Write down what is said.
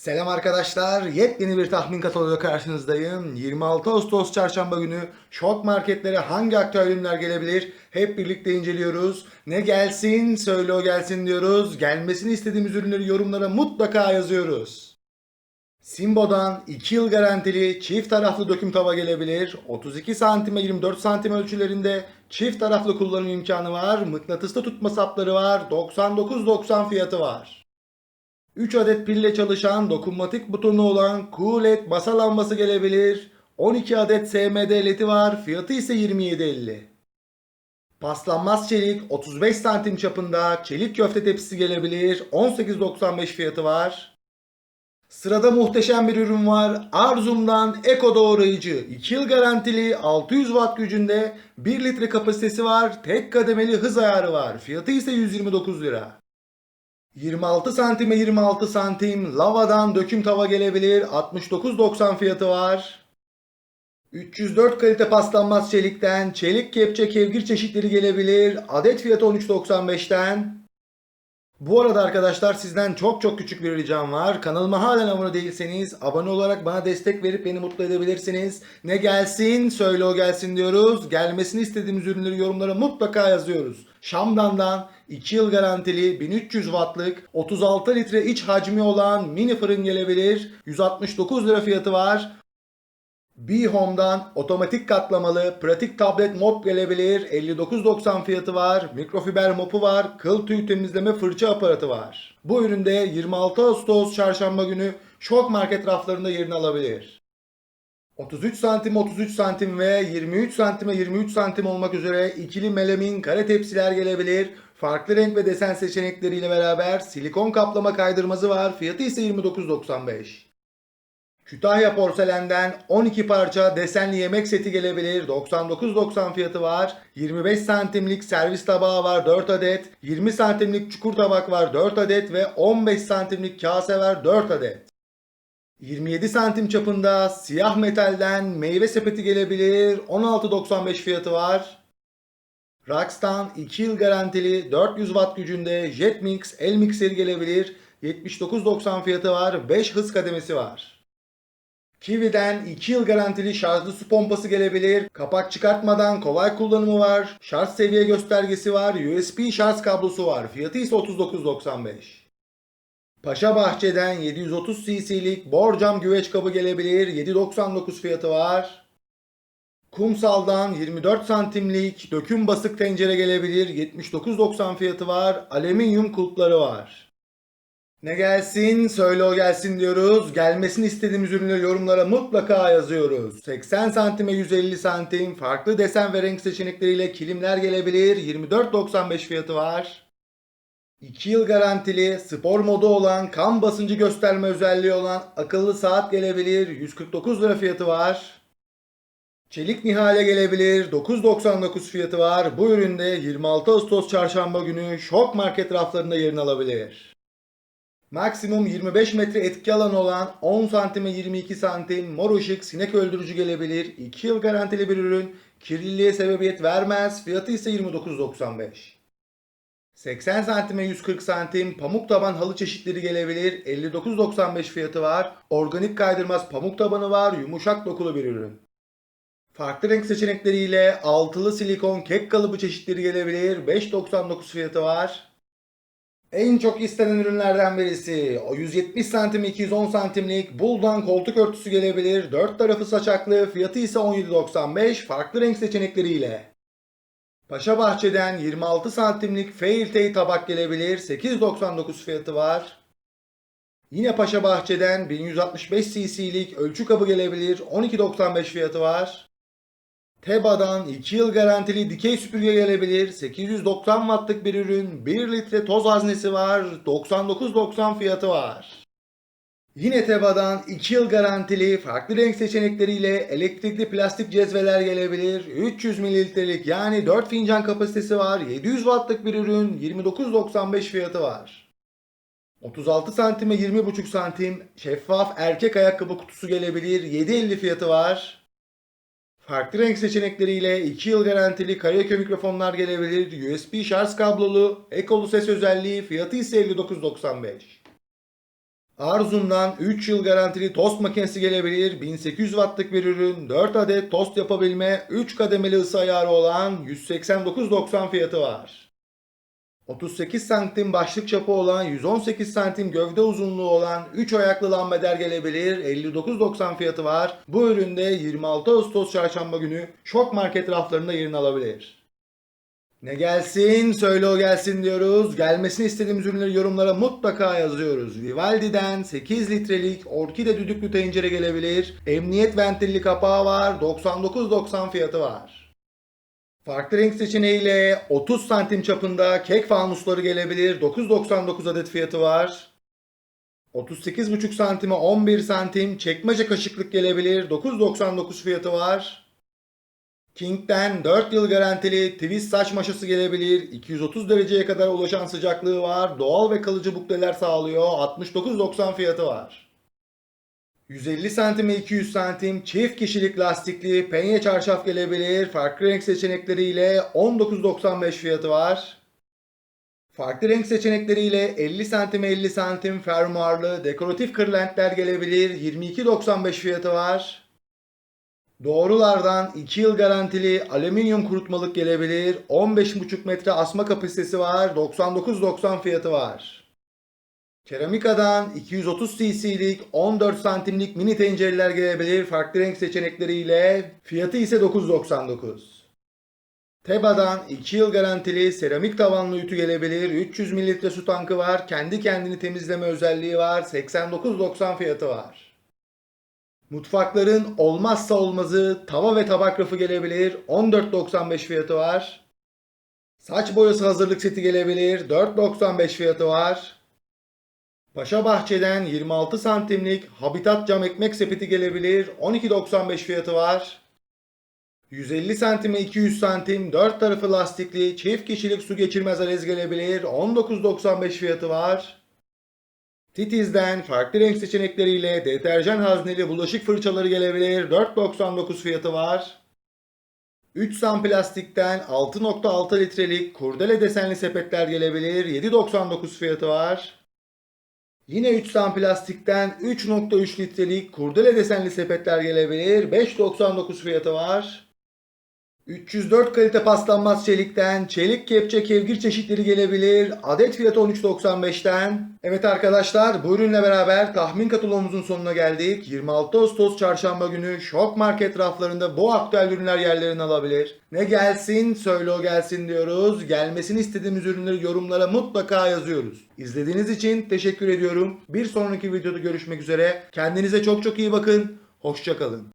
Selam arkadaşlar. Yepyeni bir tahmin kataloğuyla karşınızdayım. 26 Ağustos çarşamba günü şok marketlere hangi aktüel ürünler gelebilir? Hep birlikte inceliyoruz. Ne gelsin söyle o gelsin diyoruz. Gelmesini istediğimiz ürünleri yorumlara mutlaka yazıyoruz. Simbo'dan 2 yıl garantili çift taraflı döküm tava gelebilir. 32 santime 24 santim ölçülerinde çift taraflı kullanım imkanı var. Mıknatıslı tutma sapları var. 99.90 fiyatı var. 3 adet pille çalışan dokunmatik butonu olan QLED masa lambası gelebilir. 12 adet SMD ledi var. Fiyatı ise 27.50. Paslanmaz çelik 35 santim çapında çelik köfte tepsisi gelebilir. 18.95 fiyatı var. Sırada muhteşem bir ürün var. Arzum'dan Eko doğrayıcı. 2 yıl garantili 600 watt gücünde 1 litre kapasitesi var. Tek kademeli hız ayarı var. Fiyatı ise 129 lira. 26 santime 26 santim lavadan döküm tava gelebilir. 69.90 fiyatı var. 304 kalite paslanmaz çelikten çelik kepçe kevgir çeşitleri gelebilir. Adet fiyatı 13.95'ten. Bu arada arkadaşlar sizden çok çok küçük bir ricam var. Kanalıma halen abone değilseniz abone olarak bana destek verip beni mutlu edebilirsiniz. Ne gelsin söyle o gelsin diyoruz. Gelmesini istediğimiz ürünleri yorumlara mutlaka yazıyoruz. Şamdan'dan 2 yıl garantili 1300 wattlık 36 litre iç hacmi olan mini fırın gelebilir. 169 lira fiyatı var. B-Home'dan otomatik katlamalı pratik tablet mop gelebilir. 59.90 fiyatı var. Mikrofiber mopu var. Kıl tüy temizleme fırça aparatı var. Bu üründe 26 Ağustos çarşamba günü şok market raflarında yerini alabilir. 33 santim 33 santim ve 23 santime 23 santim olmak üzere ikili melamin kare tepsiler gelebilir. Farklı renk ve desen seçenekleriyle beraber silikon kaplama kaydırmazı var. Fiyatı ise 29.95. Kütahya porselenden 12 parça desenli yemek seti gelebilir. 99.90 fiyatı var. 25 santimlik servis tabağı var 4 adet. 20 santimlik çukur tabak var 4 adet ve 15 santimlik kase var 4 adet. 27 santim çapında siyah metalden meyve sepeti gelebilir. 16.95 fiyatı var. Rox'tan 2 yıl garantili 400 watt gücünde Jetmix el mikseri gelebilir. 79.90 fiyatı var. 5 hız kademesi var. Kiwi'den 2 yıl garantili şarjlı su pompası gelebilir. Kapak çıkartmadan kolay kullanımı var. Şarj seviye göstergesi var. USB şarj kablosu var. Fiyatı ise 39.95. Paşa Bahçe'den 730 cc'lik borcam güveç kabı gelebilir. 7.99 fiyatı var. Kumsal'dan 24 santimlik döküm basık tencere gelebilir. 79.90 fiyatı var. Alüminyum kulpları var. Ne gelsin söyle o gelsin diyoruz. Gelmesini istediğimiz ürünleri yorumlara mutlaka yazıyoruz. 80 santime 150 santim farklı desen ve renk seçenekleriyle kilimler gelebilir. 24.95 fiyatı var. 2 yıl garantili spor modu olan kan basıncı gösterme özelliği olan akıllı saat gelebilir. 149 lira fiyatı var. Çelik Nihale gelebilir. 9.99 fiyatı var. Bu üründe 26 Ağustos çarşamba günü şok market raflarında yerini alabilir. Maksimum 25 metre etki alanı olan 10 santime 22 santim mor ışık sinek öldürücü gelebilir. 2 yıl garantili bir ürün. Kirliliğe sebebiyet vermez. Fiyatı ise 29.95. 80 santime 140 santim pamuk taban halı çeşitleri gelebilir. 59.95 fiyatı var. Organik kaydırmaz pamuk tabanı var. Yumuşak dokulu bir ürün. Farklı renk seçenekleriyle altılı silikon kek kalıbı çeşitleri gelebilir. 5.99 fiyatı var. En çok istenen ürünlerden birisi. O 170 santim 210 santimlik Bulldog koltuk örtüsü gelebilir. 4 tarafı saçaklı. Fiyatı ise 17.95 farklı renk seçenekleriyle. Paşa Bahçe'den 26 santimlik Fairtay tabak gelebilir. 8.99 fiyatı var. Yine Paşa Bahçe'den 1165 cc'lik ölçü kabı gelebilir. 12.95 fiyatı var. Teba'dan 2 yıl garantili dikey süpürge gelebilir. 890 wattlık bir ürün. 1 litre toz haznesi var. 99.90 fiyatı var. Yine Teba'dan 2 yıl garantili farklı renk seçenekleriyle elektrikli plastik cezveler gelebilir. 300 mililitrelik yani 4 fincan kapasitesi var. 700 wattlık bir ürün. 29.95 fiyatı var. 36 santime 20.5 santim şeffaf erkek ayakkabı kutusu gelebilir. 7.50 fiyatı var. Farklı renk seçenekleriyle 2 yıl garantili Karyakö mikrofonlar gelebilir. USB şarj kablolu, ekolu ses özelliği, fiyatı ise 59.95. Arzum'dan 3 yıl garantili tost makinesi gelebilir. 1800 wattlık bir ürün. 4 adet tost yapabilme, 3 kademeli ısı ayarı olan 189.90 fiyatı var. 38 santim başlık çapı olan 118 santim gövde uzunluğu olan 3 ayaklı lambader gelebilir. 59.90 fiyatı var. Bu üründe 26 Ağustos çarşamba günü şok market raflarında yerini alabilir. Ne gelsin söyle o gelsin diyoruz. Gelmesini istediğimiz ürünleri yorumlara mutlaka yazıyoruz. Vivaldi'den 8 litrelik orkide düdüklü tencere gelebilir. Emniyet ventilli kapağı var. 99.90 fiyatı var. Farklı renk seçeneğiyle 30 santim çapında kek fanusları gelebilir. 9.99 adet fiyatı var. 38,5 santime 11 santim çekmece kaşıklık gelebilir. 9.99 fiyatı var. King'den 4 yıl garantili twist saç maşası gelebilir. 230 dereceye kadar ulaşan sıcaklığı var. Doğal ve kalıcı bukleler sağlıyor. 69.90 fiyatı var. 150 santime 200 santim çift kişilik lastikli penye çarşaf gelebilir. Farklı renk seçenekleriyle 19.95 fiyatı var. Farklı renk seçenekleriyle 50 santim 50 santim fermuarlı dekoratif kırlentler gelebilir. 22.95 fiyatı var. Doğrulardan 2 yıl garantili alüminyum kurutmalık gelebilir. 15,5 metre asma kapasitesi var. 99.90 fiyatı var. Keramikadan 230 cc'lik 14 santimlik mini tencereler gelebilir. Farklı renk seçenekleriyle. Fiyatı ise 9.99. Teba'dan 2 yıl garantili seramik tavanlı ütü gelebilir. 300 mililitre su tankı var. Kendi kendini temizleme özelliği var. 89.90 fiyatı var. Mutfakların olmazsa olmazı tava ve tabak rafı gelebilir. 14.95 fiyatı var. Saç boyası hazırlık seti gelebilir. 4.95 fiyatı var. Paşa Bahçe'den 26 santimlik Habitat cam ekmek sepeti gelebilir. 12.95 fiyatı var. 150 santime 200 santim 4 tarafı lastikli çift kişilik su geçirmez alez gelebilir. 19.95 fiyatı var. Titiz'den farklı renk seçenekleriyle deterjan hazneli bulaşık fırçaları gelebilir. 4.99 fiyatı var. 3 sam plastikten 6.6 litrelik kurdele desenli sepetler gelebilir. 7.99 fiyatı var. Yine 3 sam plastikten 3.3 litrelik kurdele desenli sepetler gelebilir. 5.99 fiyatı var. 304 kalite paslanmaz çelikten çelik kepçe kevgir çeşitleri gelebilir. Adet fiyatı 13.95'ten. Evet arkadaşlar bu ürünle beraber tahmin kataloğumuzun sonuna geldik. 26 Ağustos çarşamba günü şok market raflarında bu aktüel ürünler yerlerini alabilir. Ne gelsin söyle o gelsin diyoruz. Gelmesini istediğimiz ürünleri yorumlara mutlaka yazıyoruz. İzlediğiniz için teşekkür ediyorum. Bir sonraki videoda görüşmek üzere. Kendinize çok çok iyi bakın. Hoşçakalın.